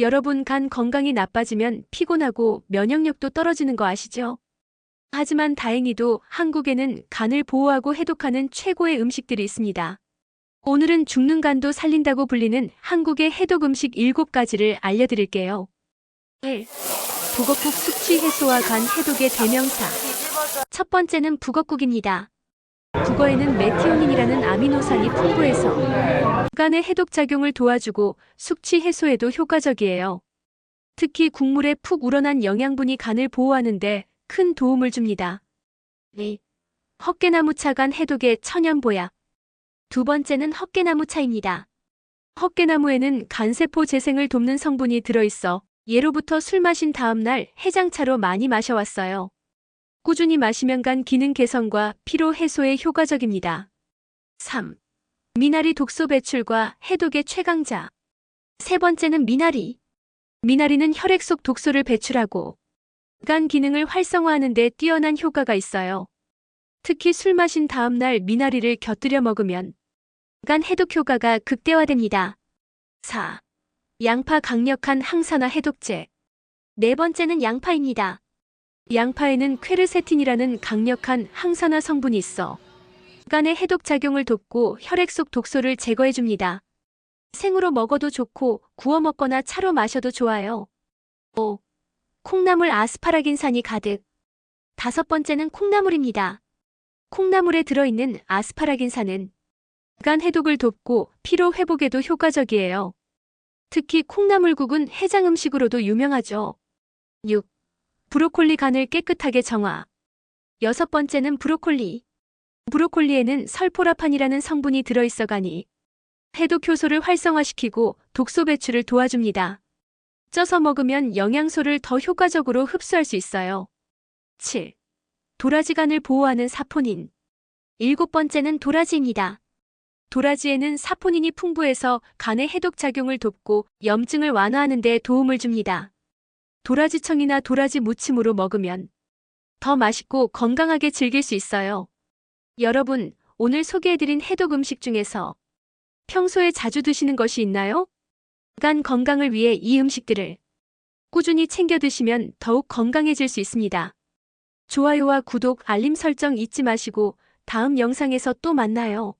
여러분 간 건강이 나빠지면 피곤하고 면역력도 떨어지는 거 아시죠? 하지만 다행히도 한국에는 간을 보호하고 해독하는 최고의 음식들이 있습니다. 오늘은 죽는 간도 살린다고 불리는 한국의 해독 음식 7가지를 알려드릴게요. 1. 북어국 숙취 해소와 간 해독의 대명사. 첫 번째는 북어국입니다. 북어에는 메티오닌이라는 아미노산이 풍부해서 간의 해독 작용을 도와주고 숙취 해소에도 효과적이에요. 특히 국물에 푹 우러난 영양분이 간을 보호하는데 큰 도움을 줍니다. 2. 헛개나무 차 간 해독의 천연보약. 두 번째는 헛개나무 차입니다. 헛개나무에는 간세포 재생을 돕는 성분이 들어있어 예로부터 술 마신 다음날 해장차로 많이 마셔왔어요. 꾸준히 마시면 간 기능 개선과 피로 해소에 효과적입니다. 3. 미나리 독소 배출과 해독의 최강자. 세 번째는 미나리. 미나리는 혈액 속 독소를 배출하고 간 기능을 활성화하는 데 뛰어난 효과가 있어요. 특히 술 마신 다음 날 미나리를 곁들여 먹으면 간 해독 효과가 극대화됩니다. 4. 양파 강력한 항산화 해독제. 네 번째는 양파입니다. 양파에는 퀘르세틴이라는 강력한 항산화 성분이 있어 간의 해독 작용을 돕고 혈액 속 독소를 제거해 줍니다. 생으로 먹어도 좋고 구워 먹거나 차로 마셔도 좋아요. 5. 콩나물 아스파라긴산이 가득. 다섯 번째는 콩나물입니다. 콩나물에 들어있는 아스파라긴산은 간 해독을 돕고 피로 회복에도 효과적이에요. 특히 콩나물국은 해장 음식으로도 유명하죠. 6. 브로콜리 간을 깨끗하게 정화. 여섯 번째는 브로콜리. 브로콜리에는 설포라판이라는 성분이 들어있어 가니 해독 효소를 활성화시키고 독소 배출을 도와줍니다. 쪄서 먹으면 영양소를 더 효과적으로 흡수할 수 있어요. 7. 도라지 간을 보호하는 사포닌. 일곱 번째는 도라지입니다. 도라지에는 사포닌이 풍부해서 간의 해독 작용을 돕고 염증을 완화하는 데 도움을 줍니다. 도라지청이나 도라지 무침으로 먹으면 더 맛있고 건강하게 즐길 수 있어요. 여러분, 오늘 소개해드린 해독 음식 중에서 평소에 자주 드시는 것이 있나요? 간 건강을 위해 이 음식들을 꾸준히 챙겨 드시면 더욱 건강해질 수 있습니다. 좋아요와 구독, 알림 설정 잊지 마시고 다음 영상에서 또 만나요.